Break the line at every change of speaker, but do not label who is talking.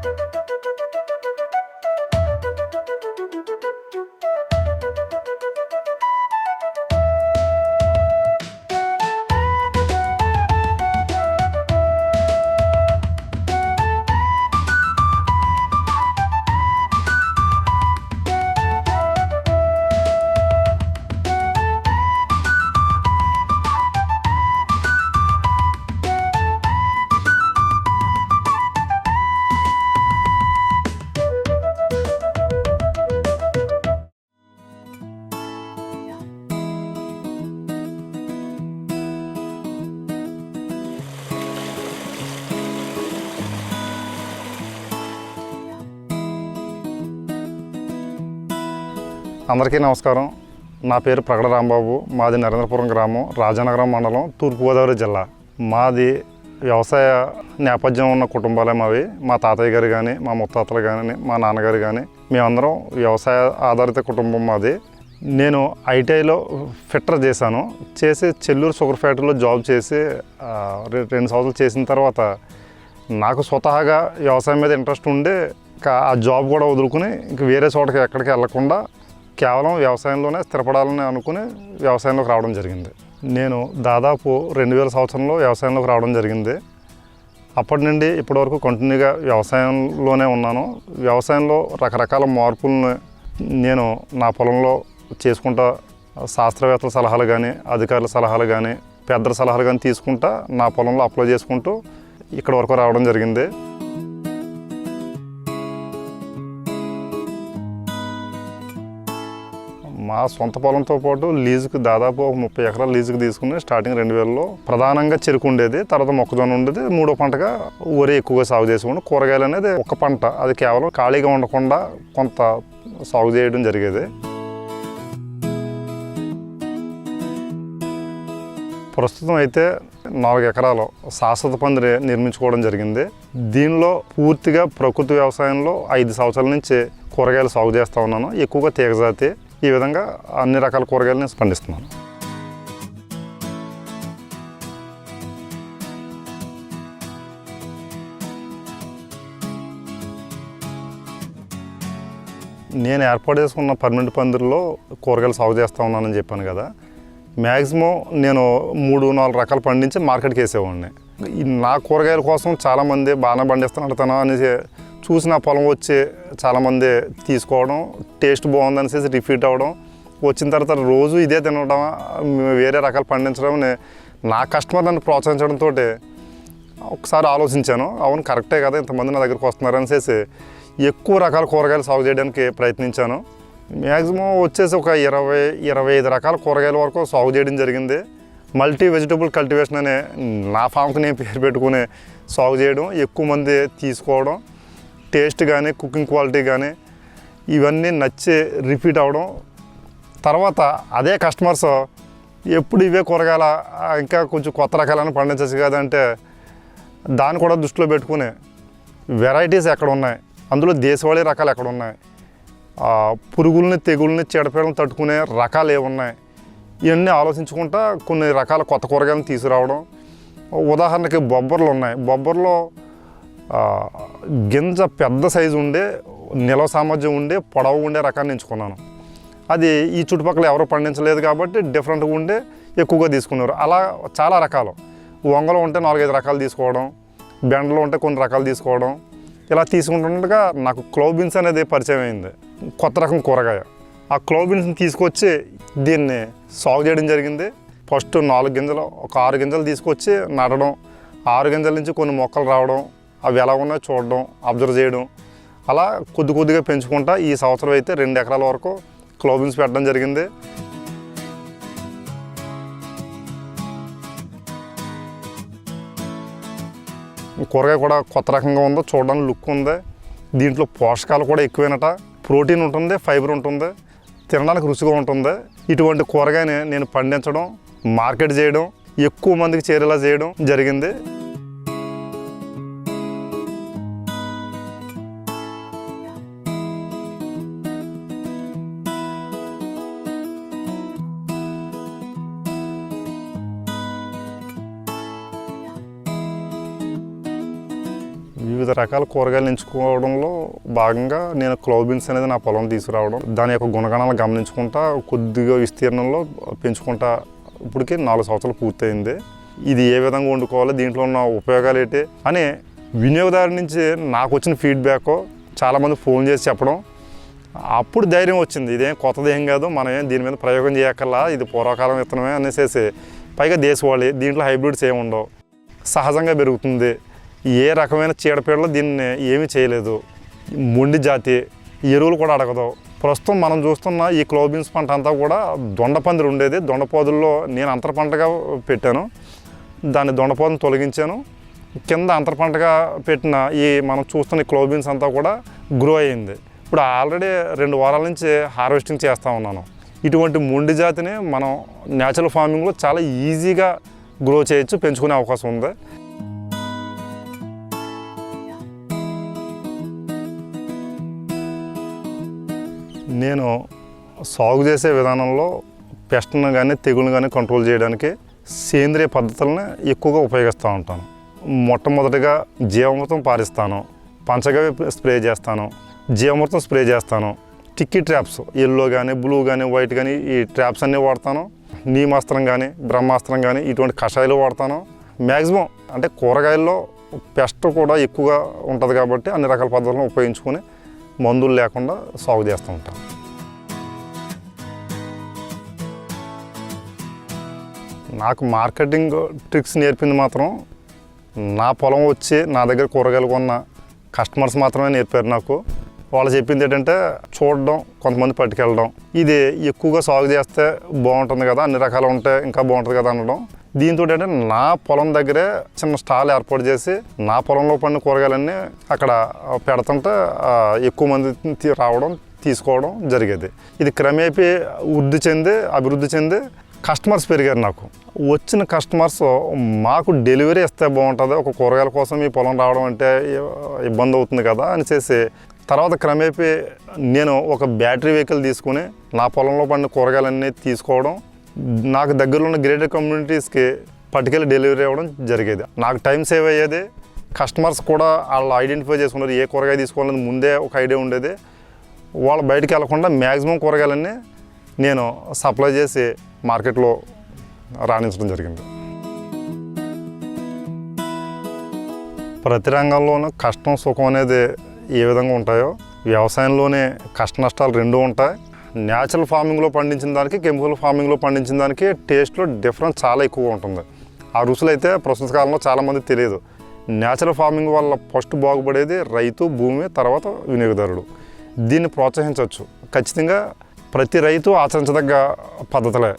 Thank you. అందరికీ నమస్కారం. నా పేరు ప్రగడ రాంబాబు. మాది నరేంద్రపురం గ్రామం రాజానగరం మండలం తూర్పుగోదావరి జిల్లా. మాది వ్యవసాయ నేపథ్యం ఉన్న కుటుంబాలే మావి. మా తాతయ్య గారు కానీ మా ముత్తాతలు కానీ మా నాన్నగారు కానీ మేమందరం వ్యవసాయ ఆధారిత కుటుంబం మాది. నేను ఐటీఐలో ఫిట్టర్ చేశాను. చేసి చెల్లూరు షుగర్ ఫ్యాక్టరీలో జాబ్ చేసి రెండు సంవత్సరాలు చేసిన తర్వాత నాకు స్వతహాగా వ్యవసాయం మీద ఇంట్రెస్ట్ ఉండి ఆ జాబ్ కూడా వదులుకుని ఇంక వేరే చోటకి ఎక్కడికి వెళ్ళకుండా కేవలం వ్యవసాయంలోనే స్థిరపడాలని అనుకుని వ్యవసాయంలోకి రావడం జరిగింది. నేను దాదాపు రెండు వేల సంవత్సరంలో వ్యవసాయంలోకి రావడం జరిగింది. అప్పటి నుండి ఇప్పటివరకు కంటిన్యూగా వ్యవసాయంలోనే ఉన్నాను. వ్యవసాయంలో రకరకాల మార్పులను నేను నా పొలంలో చేసుకుంటా శాస్త్రవేత్తల సలహాలు కానీ అధికారుల సలహాలు కానీ పెద్దల సలహాలు కానీ తీసుకుంటా నా పొలంలో అప్లై చేసుకుంటూ ఇక్కడ వరకు రావడం జరిగింది. మా సొంత పొలంతో పాటు లీజుకి దాదాపు ఒక ముప్పై ఎకరాలు లీజుకి తీసుకుని స్టార్టింగ్ రెండు వేలలో ప్రధానంగా చెరుకు ఉండేది తర్వాత మొక్కజొన్న ఉండేది మూడో పంటగా వరి ఎక్కువగా సాగు చేసుకోండి కూరగాయలు అనేది ఒక పంట. అది కేవలం ఖాళీగా ఉండకుండా కొంత సాగు చేయడం జరిగేది. ప్రస్తుతం అయితే నాలుగు ఎకరాలు శాశ్వత పందిరి నిర్మించుకోవడం జరిగింది. దీనిలో పూర్తిగా ప్రకృతి వ్యవసాయంలో ఐదు సంవత్సరాల నుంచి కూరగాయలు సాగు చేస్తూ ఉన్నాను. ఎక్కువగా తీగజాతి ఈ విధంగా అన్ని రకాల కూరగాయలు నేను పండిస్తున్నాను. నేను ఏర్పాటు చేసుకున్న పర్మనెంట్ పందిరిలో కూరగాయలు సాగు చేస్తూ ఉన్నానని చెప్పాను కదా. మ్యాక్సిమం నేను మూడు నాలుగు రకాలు పండించి మార్కెట్కి వేసేవాడిని. నా కూరగాయల కోసం చాలామంది బాగానే పండిస్తాను అడుగుతాను అనేసి చూసి నా పొలం వచ్చి చాలామంది తీసుకోవడం టేస్ట్ బాగుందనేసి రిపీట్ అవ్వడం వచ్చిన తర్వాత రోజు ఇదే తినడం వేరే రకాలు పండించడమని నా కస్టమర్ నన్ను ప్రోత్సహించడంతో ఒకసారి ఆలోచించాను. అవును కరెక్టే కదా ఇంతమంది నా దగ్గరకు వస్తున్నారు అనేసి ఎక్కువ రకాల కూరగాయలు సాగు చేయడానికి ప్రయత్నించాను. మ్యాక్సిమం వచ్చేసి ఒక ఇరవై ఇరవై ఐదు రకాల కూరగాయల వరకు సాగు చేయడం జరిగింది. మల్టీ వెజిటబుల్ కల్టివేషన్ అనే నా ఫామ్కి నేను పేరు పెట్టుకుని సాగు చేయడం ఎక్కువ మంది తీసుకోవడం టేస్ట్ కానీ కుకింగ్ క్వాలిటీ కానీ ఇవన్నీ నచ్చి రిపీట్ అవ్వడం తర్వాత అదే కస్టమర్స్ ఎప్పుడు ఇవే కూరగాయల ఇంకా కొంచెం కొత్త రకాలను పండించచ్చు కదంటే దాన్ని కూడా దృష్టిలో పెట్టుకుని వెరైటీస్ ఎక్కడ ఉన్నాయి అందులో దేశవాళీ రకాలు ఎక్కడ ఉన్నాయి పురుగుల్ని తెగుల్ని చీడపీడలను తట్టుకునే రకాలు ఏమున్నాయి ఇవన్నీ ఆలోచించుకుంటా కొన్ని రకాల కొత్త కూరగాయలను తీసుకురావడం. ఉదాహరణకి బొబ్బర్లు ఉన్నాయి. బొబ్బర్లో గింజ పెద్ద సైజు ఉండే నిలవ సామర్థ్యం ఉండే పొడవు ఉండే రకాన్ని ఎంచుకున్నాను. అది ఈ చుట్టుపక్కల ఎవరు పండించలేదు కాబట్టి డిఫరెంట్గా ఉండే ఎక్కువగా తీసుకున్నారు అలా చాలా రకాలు. వంగలో ఉంటే నాలుగైదు రకాలు తీసుకోవడం బెండలో ఉంటే కొన్ని రకాలు తీసుకోవడం. ఇలా తీసుకుంటుండగా నాకు క్లోబిన్స్ అనేది పరిచయం అయింది. కొత్త రకం కూరగాయ. ఆ క్లోబిన్స్ని తీసుకొచ్చి దీన్ని సాగు చేయడం జరిగింది. ఫస్ట్ నాలుగు గింజలు ఒక ఆరు గింజలు తీసుకొచ్చి నాటడం ఆరు గింజల నుంచి కొన్ని మొక్కలు రావడం అవి ఎలా ఉన్నాయో చూడడం అబ్జర్వ్ చేయడం అలా కొద్ది కొద్దిగా పెంచుకుంటా ఈ సంవత్సరం అయితే రెండు ఎకరాల వరకు క్లోబిన్స్ పెట్టడం జరిగింది. కూరగాయ కూడా కొత్త రకంగా ఉందో చూడడానికి లుక్ ఉంది. దీంట్లో పోషకాలు కూడా ఎక్కువైనట. ప్రోటీన్ ఉంటుంది ఫైబర్ ఉంటుంది తినడానికి రుచిగా ఉంటుంది. ఇటువంటి కూరగాయని నేను పండించడం మార్కెట్ చేయడం ఎక్కువ మందికి చేరేలా చేయడం జరిగింది. వివిధ రకాల కూరగాయలు ఎంచుకోవడంలో భాగంగా నేను క్లోబిన్స్ అనేది నా పొలం తీసుకురావడం దాని యొక్క గుణగణాలు గమనించుకుంటా కొద్దిగా విస్తీర్ణంలో పెంచుకుంటా ఇప్పటికి నాలుగు సంవత్సరాలు పూర్తయింది. ఇది ఏ విధంగా వండుకోవాలి దీంట్లో ఉన్న ఉపయోగాలు ఏంటి అని వినియోగదారు నుంచి నాకు వచ్చిన ఫీడ్బ్యాక్ చాలామంది ఫోన్ చేసి చెప్పడం. అప్పుడు ధైర్యం వచ్చింది ఇదేం కొత్తది ఏం కాదు మనం ఏం దీని మీద ప్రయోగం చేయక్కర్లా ఇది పూర్వకాలం విత్తనమే అనేసేసి. పైగా దేశవాళి దీంట్లో హైబ్రిడ్స్ ఏమి ఉండవు. సహజంగా పెరుగుతుంది. ఏ రకమైన చీడపీడలు దీన్ని ఏమీ చేయలేదు. మొండి జాతి ఎరువులు కూడా అడగదు. ప్రస్తుతం మనం చూస్తున్న ఈ క్లోబీన్స్ పంట అంతా కూడా దొండపందిరి ఉండేది. దొండపోదుల్లో నేను అంతర పంటగా పెట్టాను. దాన్ని దొండపోదును తొలగించాను. కింద అంతర పంటగా పెట్టిన ఈ మనం చూస్తున్న క్లోబీన్స్ అంతా కూడా గ్రో అయింది. ఇప్పుడు ఆల్రెడీ రెండు వారాల నుంచి హార్వెస్టింగ్ చేస్తూ ఉన్నాను. ఇటువంటి మొండి జాతిని మనం న్యాచురల్ ఫార్మింగ్లో చాలా ఈజీగా గ్రో చేయొచ్చు పెంచుకునే అవకాశం ఉంది. నేను సాగు చేసే విధానంలో పెస్ట్ను కానీ తెగులను కానీ కంట్రోల్ చేయడానికి సేంద్రియ పద్ధతులను ఎక్కువగా ఉపయోగిస్తూ ఉంటాను. మొట్టమొదటిగా జీవామృతం పారిస్తాను. పంచగవి స్ప్రే చేస్తాను. జీవామృతం స్ప్రే చేస్తాను. టిక్కీ ట్రాప్స్ ఎల్లో కానీ బ్లూ కానీ వైట్ కానీ ఈ ట్రాప్స్ అన్నీ వాడతాను. నీమాస్త్రం కానీ బ్రహ్మాస్త్రం కానీ ఇటువంటి కషాయాలు వాడతాను. మ్యాక్సిమం అంటే కూరగాయల్లో పెస్ట్ కూడా ఎక్కువగా ఉంటుంది కాబట్టి అన్ని రకాల పద్ధతులను ఉపయోగించుకొని మందులు లేకుండా సాగు చేస్తూ ఉంటాం. నాకు మార్కెటింగ్ ట్రిక్స్ నేర్పింది మాత్రం నా పొలం వచ్చి నా దగ్గర కూరగాయలు కొన్న కస్టమర్స్ మాత్రమే నేర్పారు నాకు. వాళ్ళు చెప్పింది ఏంటంటే చూడడం కొంతమంది పట్టుకెళ్ళడం. ఇది ఎక్కువగా సాగు చేస్తే బాగుంటుంది కదా అన్ని రకాలు ఉంటే ఇంకా బాగుంటుంది కదా అనడం. దీంతో ఏంటంటే నా పొలం దగ్గరే చిన్న స్టాల్ ఏర్పాటు చేసి నా పొలంలో పండిన కూరగాయలన్నీ అక్కడ పెడుతుంటే ఎక్కువ మంది రావడం తీసుకోవడం జరిగేది. ఇది క్రమేపీ వృద్ధి చెంది అభివృద్ధి చెంది కస్టమర్స్ పెరిగారు నాకు. వచ్చిన కస్టమర్స్ మాకు డెలివరీ ఇస్తే బాగుంటుంది ఒక కూరగాయల కోసం ఈ పొలం రావడం అంటే ఇబ్బంది అవుతుంది కదా అని చేసి తర్వాత క్రమేపీ నేను ఒక బ్యాటరీ వెహికల్ తీసుకుని నా పొలంలో పండిన కూరగాయలన్నీ తీసుకోవడం నాకు దగ్గరలో ఉన్న గ్రేటర్ కమ్యూనిటీస్కి పట్టుకెళ్ళి డెలివరీ అవ్వడం జరిగేది. నాకు టైం సేవ్ అయ్యేది. కస్టమర్స్ కూడా వాళ్ళు ఐడెంటిఫై చేసుకున్నారు ఏ కూరగాయ తీసుకోవాలని ముందే ఒక ఐడియా ఉండేది. వాళ్ళు బయటికి వెళ్ళకుండా మ్యాక్సిమం కూరగాయలన్నీ నేను సప్లై చేసి మార్కెట్లో రాణించడం జరిగింది. ప్రతి రంగంలోనూ కష్టం సుఖం అనేది ఏ విధంగా ఉంటాయో వ్యవసాయంలోనే కష్ట నష్టాలు రెండూ ఉంటాయి. న్యాచురల్ ఫార్మింగ్లో పండించిన దానికి కెమికల్ ఫార్మింగ్లో పండించిన దానికి టేస్ట్లో డిఫరెన్స్ చాలా ఎక్కువ ఉంటుంది. ఆ రుచులు అయితే ప్రస్తుత కాలంలో చాలామంది తెలియదు. న్యాచురల్ ఫార్మింగ్ వల్ల ఫస్ట్ బాగుపడేది రైతు భూమి తర్వాత వినియోగదారుడు. దీన్ని ప్రోత్సహించవచ్చు. ఖచ్చితంగా ప్రతి రైతు ఆచరించదగ్గ పద్ధతులే.